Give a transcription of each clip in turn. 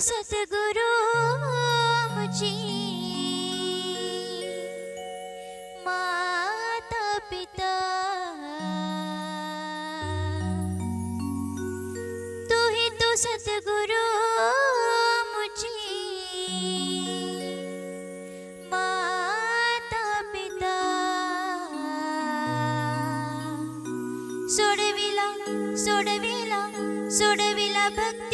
सद्गुरु मुझी माता पिता। तू ही तू सद्गुरु माता पिता। सोडविला सोडविला भक्ती।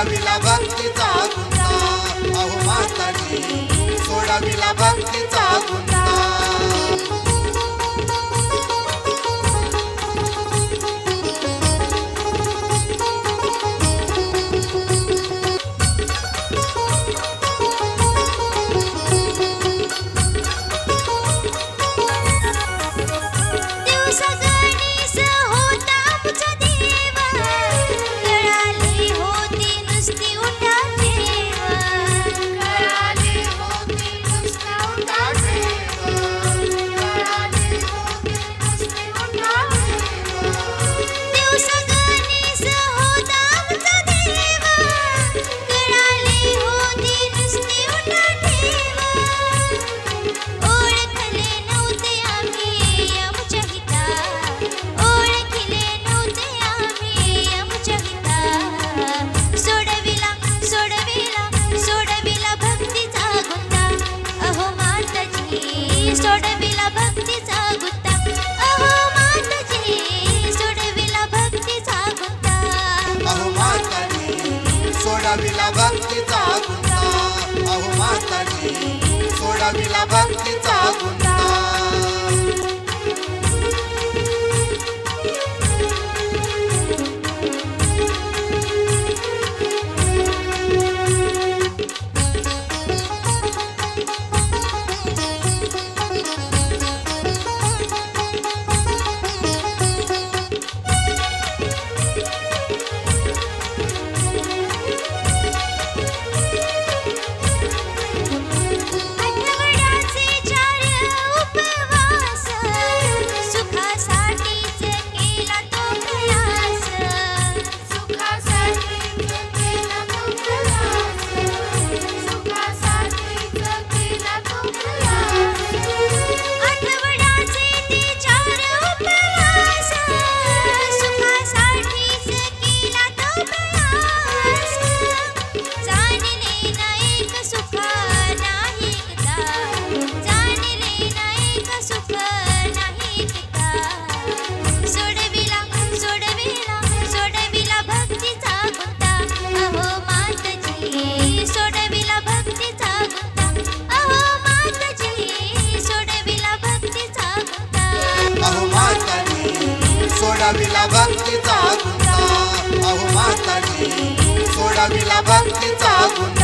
सोडाविला भक्तीचा अहो माताजी सोडाविला भक्तीचा lloré सोडाविला भक्तीचा गुन्हा अहो माताजी सोडाविला भक्तीचा गुन्हा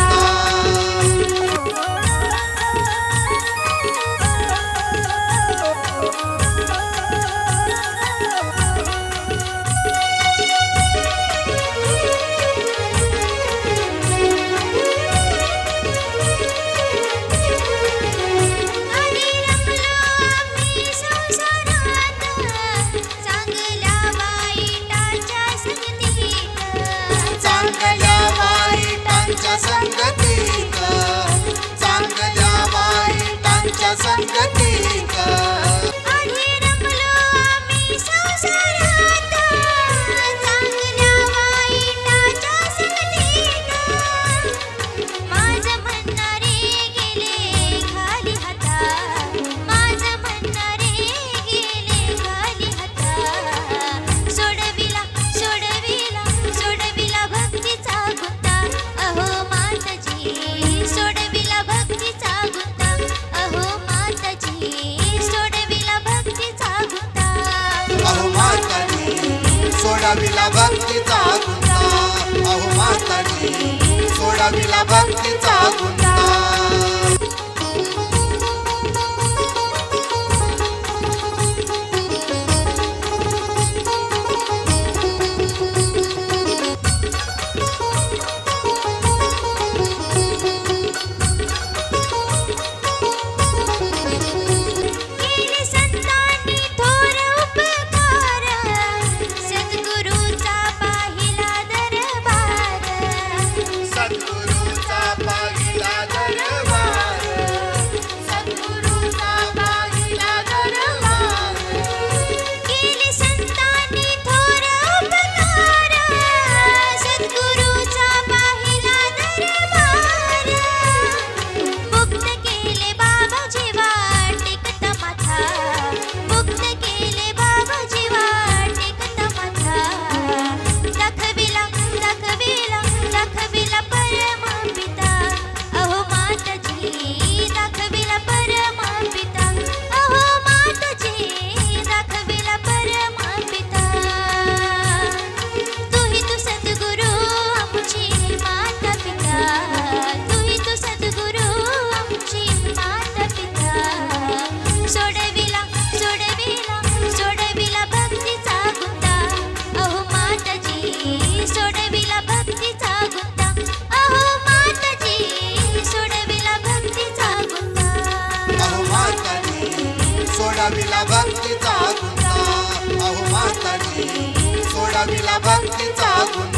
Thank. सोडाविला भक्तीचा गुन्हा अहो माताजी सोडाविला भक्तीचा गुन्हा सोडविला भक्तीचा गुण